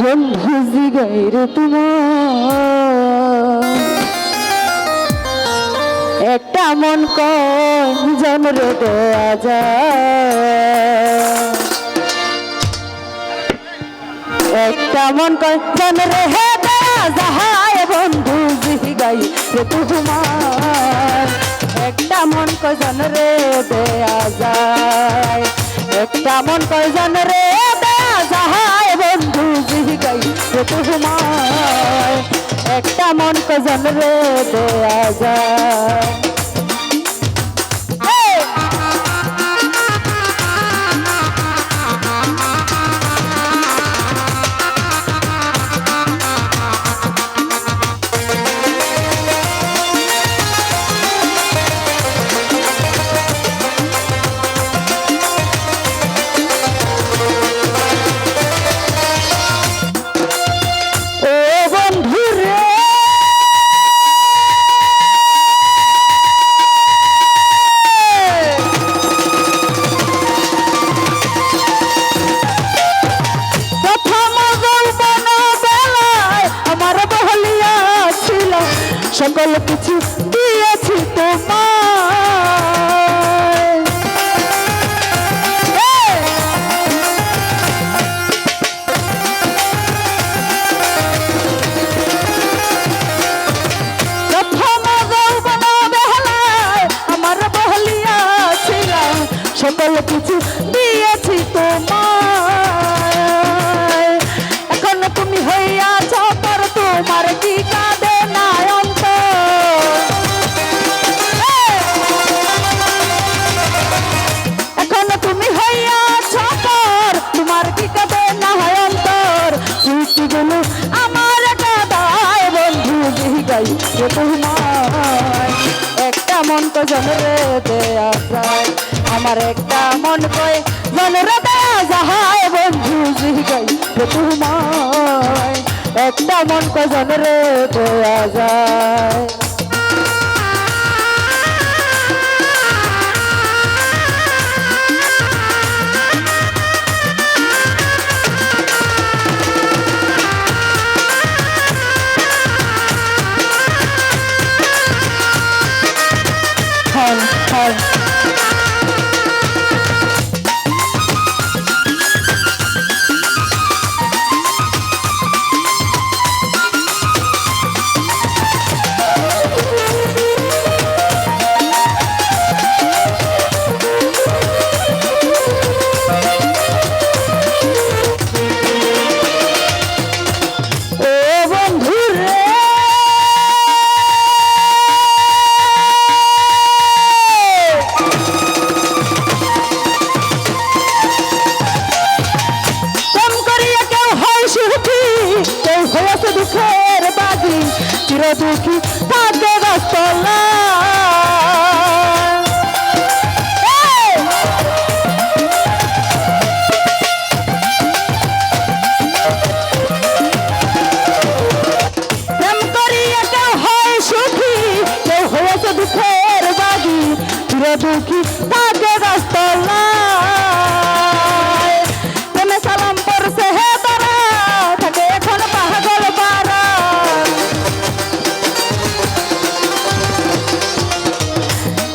বন্ধু জিগাইর তোমার। একটা মন কজন রে দেয়া যায়। একটা মন কজন রে হে দেয়া যায়, বন্ধু জিগাই রে তোমার। একটা মন কজন রে দেয়া যায়। একটা মন কজন রে দেয়া বন্ধু জিগাই রে তোমার একটা মন কজন রে দেয়া যায় সকল কিছু দিয়েছি ছিলাম। সকল কিছু আমার একটা মন কয় জনরে দেয়া যায় বন্ধু জিগাই তোমায়। একটা মন কয় জনরে যায়। হ্যাঁ হ্যাঁ। চির দুঃখী থাকে রাস্তলায় প্রেমে সালাম পড়ছে হে তারা থাকে এখন পাগল পারা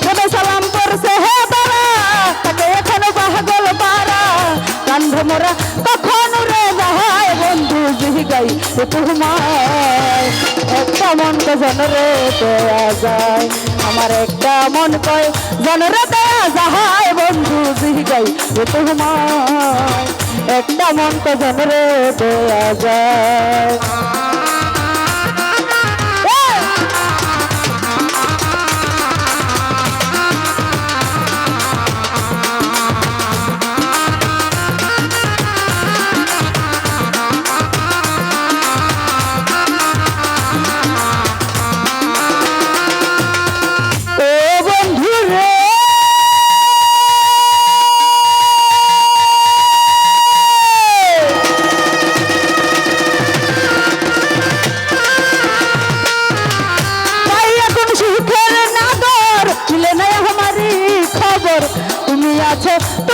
প্রেমে সালাম পড়ছে হে তারা থাকে এখন পাগল পারা কান্ধ মোরা কখন রে যাহায় বন্ধু জিগাই তোমায় একটা মন কয় জনরে দেয়া যায়। আমার একটা মন কয় জনরে দেয়া যায়, বন্ধু জিগাই তোমায়। একটা মন কয় জনরে দেয়া যায়। Oh.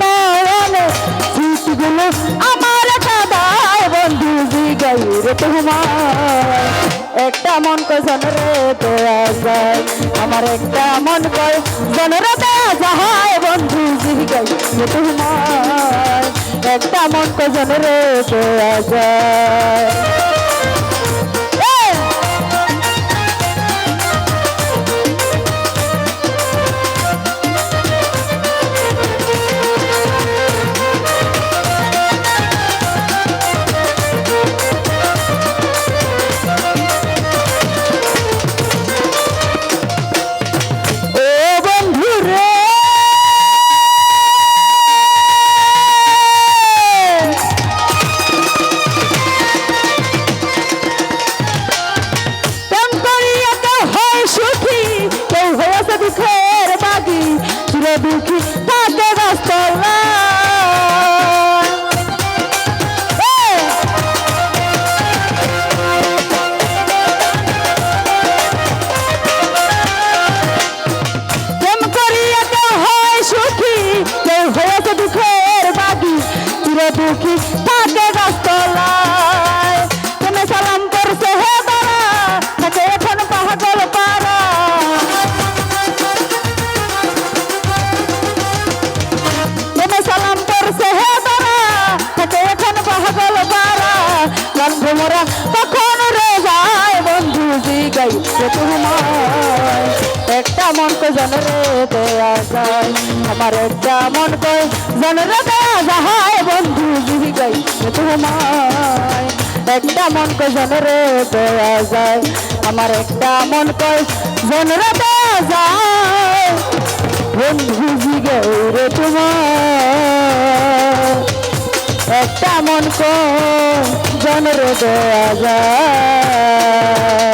নয়নে স্মৃতিগুলো আমার কাদায় বন্ধু জিগাইরে তোমার। একটা মন কজন রে দেয়া আমার একটা মন কজন রে দেয়া যায় বন্ধু জিগাইরে তোমার। একটা মন কজন রে দেয়া জনরে দেয়া যায়। আমার একটা মন কো জনরে দেয়া যায় বন্ধু জিগাই যে তোমায়। একটা মন কো জনরে দেয়া যায়। আমার একটা মন কো জনরে দেয়া যায় বন্ধু জিগাই রে তোমার একটা মন কো জনরে দেয়া যায়।